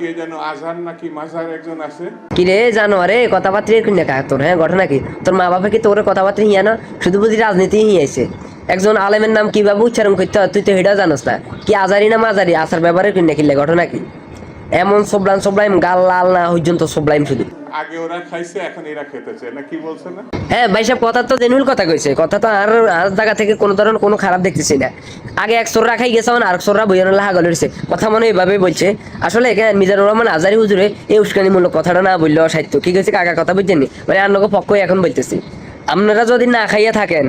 কে যেন আজহার নাকি মাঝার একজন আছে? কি রে জানো আরে কথাবার্তা এরকম না তোর হ্যাঁ ঘটনা কি? তোর মা বাবা কি তোর কথাবার্তা হিয়া না? শুধু বুঝি রাজনীতি হিয়াইছে একজন আলেমের নাম কীভাবে উচ্চারণ করতে হয়, তুই তো সেটাও জানোস না। কি আজারি না মাজারি? আসার ব্যাপারে কিনে কিনলে ঘটনা কি? এমন সবলাম সবলাইম, গাল লাল না পর্যন্ত সবলাইম শুধু। আগে ওরা খাইছে, এখন এরা খেতেছে না কি না? হ্যাঁ ভাই সাহেব, কথা তো জেনুইন কথা কইছে। কথা তো আর আর জায়গা থেকে কোনো কোনো খারাপ দেখতেছি না। আগে এক সোররা গেছে আর সোররা লাহা গলেছে কথা মনে বলছে। আসলে মিজানুর রহমান আজারি হুজুরে এই উস্কানিমূলক কথাটা না বললেও সাহিত্য কি গেছে কাকা কথা বুঝছেন মানে আন্নকে পক্ষই এখন বলতেছি। আপনারা যদি না খাইয়া থাকেন,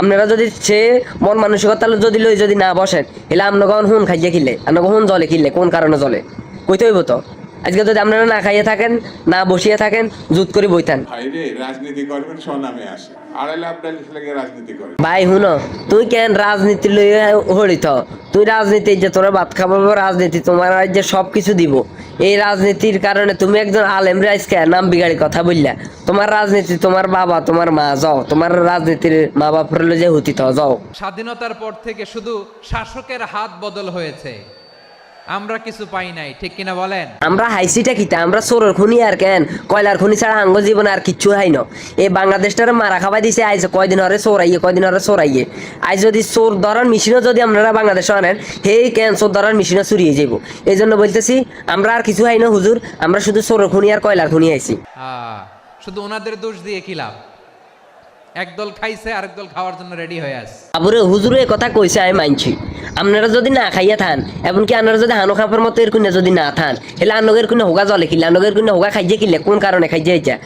আপনারা যদি সে মন মানসিকতা যদি লই যদি না বসেন এলে আপনাকে হুন খাইয়া কিনলে আপনাকে হুন জলে কিনলে কোন কারণে জলে কইতে হইব তো? আজকে যদি আপনারা না খাইয়ে থাকেন না বসিয়ে থাকেন জুত করে বইতেন। রাজনীতি করবেন স্বনামে আসে। আড়াইলে আপনার লেগে রাজনীতি করে। ভাই হুন তুই কেন রাজনীতি লইয়া হরিত? তুই রাজনীতি যে তোরা ভাত খাব রাজনীতি তোমার আজ যে সব কিছু দিব। এই রাজনীতির কারণে তুমি একজন আলেম রাইজকে নাম বিগাড়ি কথা বললা। তোমার রাজনীতি তোমার বাবা তোমার মা যাও। তোমার রাজনীতির মা বাপের লই যে হুতি তো যাও। স্বাধীনতার পর থেকে শুধু শাসকের হাত বদল হয়েছে। আমরা কিছু পাই নাই ঠিক কিনা বলেন? আমরা হাইসিটা কিতা আমরা সোরের খুনি আর কেন? কয়লার খুনি ছাড়া আঙ্গ জীবন আর কিচ্ছু হাই ন। এই বাংলাদেশটারে মারা খাবাই দিছে আইজ কয়দিন হরে চোরাইয়ে কয়দিন হরে চোরাইয়ে আজ যদি চোর ধরার মেশিনও যদি আপনারা বাংলাদেশে আনেন সেই কেন চোর ধরার মেশিনও চুরিয়ে যাইব। এই জন্য বলতেছি আমরা আর কিছু হাই না হুজুর আমরা শুধু সোরের খুনি আর কয়লার খুনি আইছি। শুধু ওনাদের দোষ দিয়ে কি লাভ? একদল খাইছে, আরেক দল খাওয়ার জন্য রেডি হয়ে আছে। আবুরে হুজুরে কথা কইছে আমি মানছি আপনারা যদি না খাইয়া থান, এমনকি আপনারা যদি হানো খাপার মতো এর কুনে যদি না থান, হেলে আনগের কোনো হোগা জলে কিলে আনগের কোনো হোগা খাইয়ে কিলে, কোন কারণে খাইয়ে যা